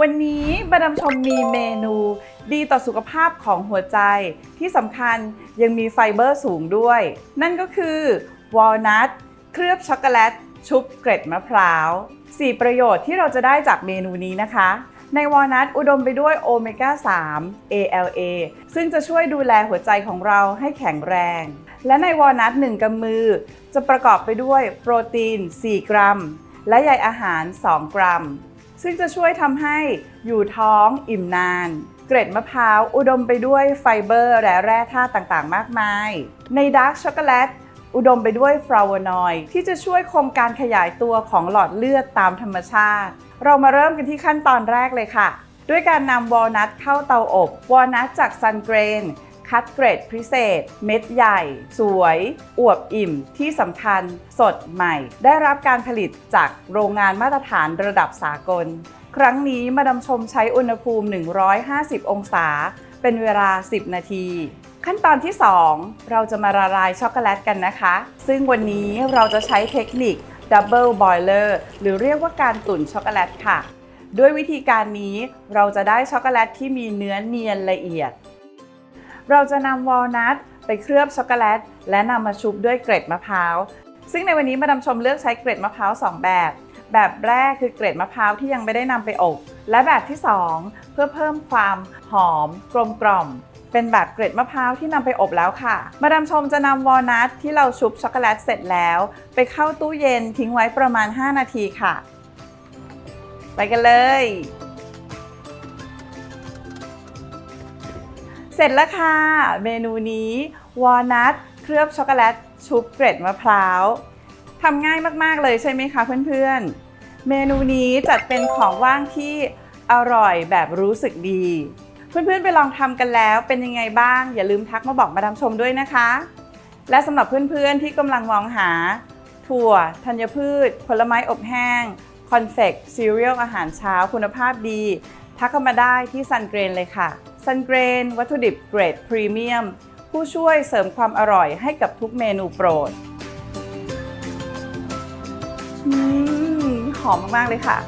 วันนี้มาดามชมมีเมนูดีต่อสุขภาพของหัวใจ ที่สำคัญยังมีไฟเบอร์สูงด้วย นั่นก็คือวอลนัทเคลือบช็อกโกแลต ชุบเกร็ดมะพร้าว 4 ประโยชน์ที่เราจะได้จากเมนูนี้นะคะ ในวอลนัทอุดมไปด้วยโอเมก้า 3 ALA ซึ่งจะช่วยดูแลหัวใจของเราให้แข็งแรง และในวอลนัท1กำมือ จะประกอบไปด้วยโปรตีน 4 กรัม และใยอาหาร 2 กรัม ซึ่งจะช่วยทำให้อยู่ท้องอิ่มนาน เกร็ดมะพร้าวอุดมไปด้วยไฟเบอร์และแร่ธาตุต่างๆ มากมาย ในดาร์กช็อกโกแลตอุดมไปด้วยฟลาวนอยด์ที่จะช่วยคมการขยายตัวของหลอดเลือดตามธรรมชาติ เรามาเริ่มกันที่ขั้นตอนแรกเลยค่ะ ด้วยการนำวอลนัทเข้าเตาอบ วอลนัทจากซันเกรน คัดเกรดพิเศษ เม็ดใหญ่ สวย อวบอิ่ม ที่สำคัญสดใหม่ ได้รับการผลิตจากโรงงานมาตรฐานระดับสากล ครั้งนี้มาดามชมใช้อุณหภูมิ 150 องศา เป็นเวลา 10 นาทีขั้นตอนที่ 2 เราจะมาละลายช็อกโกแลตกันนะคะ ซึ่งวันนี้เราจะใช้เทคนิค Double Boiler หรือเรียกว่าการตุ๋นช็อกโกแลตค่ะ ด้วยวิธีการนี้เราจะได้ช็อกโกแลตที่มีเนื้อเนียนละเอียด เราจะนำวอลนัทไปเคลือบช็อกโกแลต และนำมาชุบด้วยเกล็ดมะพร้าว ซึ่งในวันนี้มาดามชมเลือกใช้เกล็ดมะพร้าว2แบบ แบบแรกคือเกล็ดมะพร้าวที่ยังไม่ได้นำไปอบ และแบบที่ 2 เพื่อเพิ่มความหอม กลมกล่อม เป็นแบบเกล็ดมะพร้าวที่นำไปอบแล้วค่ะ มาดามชมจะนำวอลนัทที่เราชุบช็อกโกแลตเสร็จแล้ว ไปเข้าตู้เย็นทิ้งไว้ประมาณ 5 นาทีค่ะ ไปกันเลย เสร็จแล้วค่ะ เมนูนี้วอลนัทเคลือบช็อกโกแลตชุบเกล็ดมะพร้าวทำง่ายมาก ๆ เลยใช่ไหมคะเพื่อนๆ เมนูนี้จัดเป็นของว่างที่อร่อยแบบรู้สึกดี เพื่อนๆไปลองทำกันแล้วเป็นยังไงบ้าง อย่าลืมทักมาบอกมาดามชมด้วยนะคะ และสำหรับเพื่อนๆที่กำลังมองหา ถั่ว ธัญพืช ผลไม้อบแห้ง คอนเฟกซีเรียลอาหารเช้าคุณภาพดี ทักเข้ามาได้ที่ซันเกรนเลยค่ะ ซันเกรน วัตถุดิบเกรดพรีเมียม ผู้ช่วยเสริมความอร่อยให้กับทุกเมนูโปรด หอมมาก ๆ เลยค่ะ